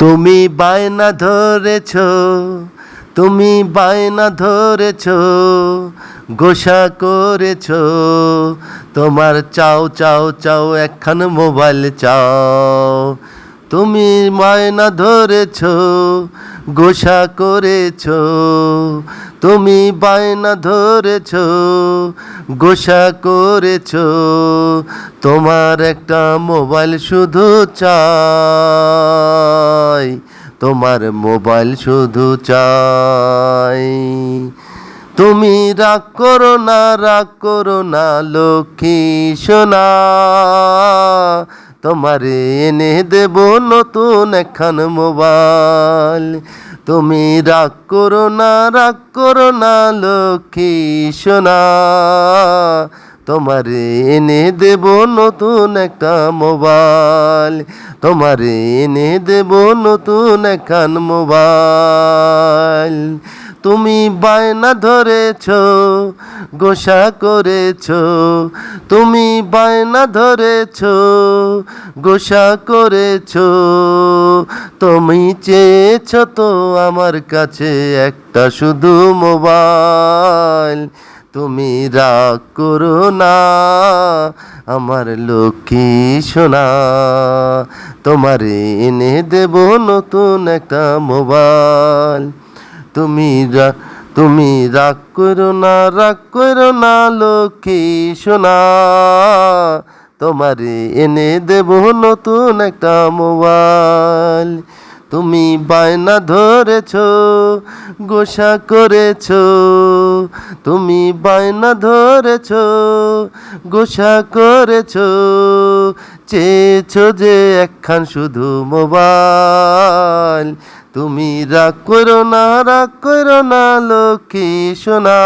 তুমি বায়না ধরেছ, তুমি বায়না ধরেছ, গোসা করেছ, তোমার চাও চাও চাও, একখান মোবাইল চাও। তুমি বায়না ধরেছ, গোসা করেছ, তুমি বায়না ধরেছ, গোসা করেছ, তোমার একটা মোবাইল শুধু চাই তোমার মোবাইল শুধু চাই। তুমি রাগ করো না, রাগ করো না, লক্ষ্মী সোনা। তোমারে এনে দেব নতুন একখান মোবাইল। তুমি রাগ করো না, রাগ করো না, লক্ষ্মী সোনা। তোমারে এনে দেব নতুন একটা মোবাইল। তোমারে এনে দেব নতুন একখান মোবাইল। তুমি বায়না ধরেছ, গোসা করেছ। তুমি বায়না ধরেছ, গোসা করেছ। তুমি চেয়েছ তো আমার কাছে একটা শুধু মোবাইল। তুমি রাগ করো না, আমার লক্ষ্মী সোনা। তোমার এনে দেব নতুন একটা মোবাইল। তুমি তুমি রাগ করো না, রাগ করো না লক্ষ্মী সোনা। তোমার এনে দেব নতুন একটা মোবাইল। তুমি বায়না ধরেছ, গোসা করেছ তুমি বায়না ধরেছ, গোসা করেছ, চেয়েছ যে একখান শুধু মোবাইল। তুমি রাগ করো না, রাগ করো না, লক্ষ্মী সোনা।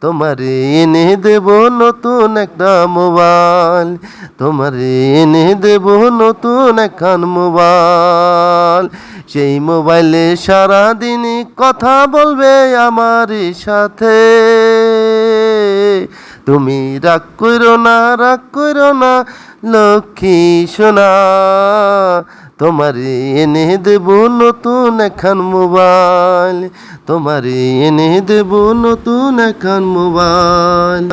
তোমার এনে দেব নতুন একটা মোবাইল। তোমার এনে দেব নতুন একখান মোবাইল। সেই মোবাইলে সারাদিন কথা বলবে আমার সাথে। তুমি রাগ করো না, রাগ করো না, লক্ষ্মী সোনা। তোমার এনে দেব নতুন এখন মোবাইল। তোমার এনে দেব নতুন এখন মোবাইল।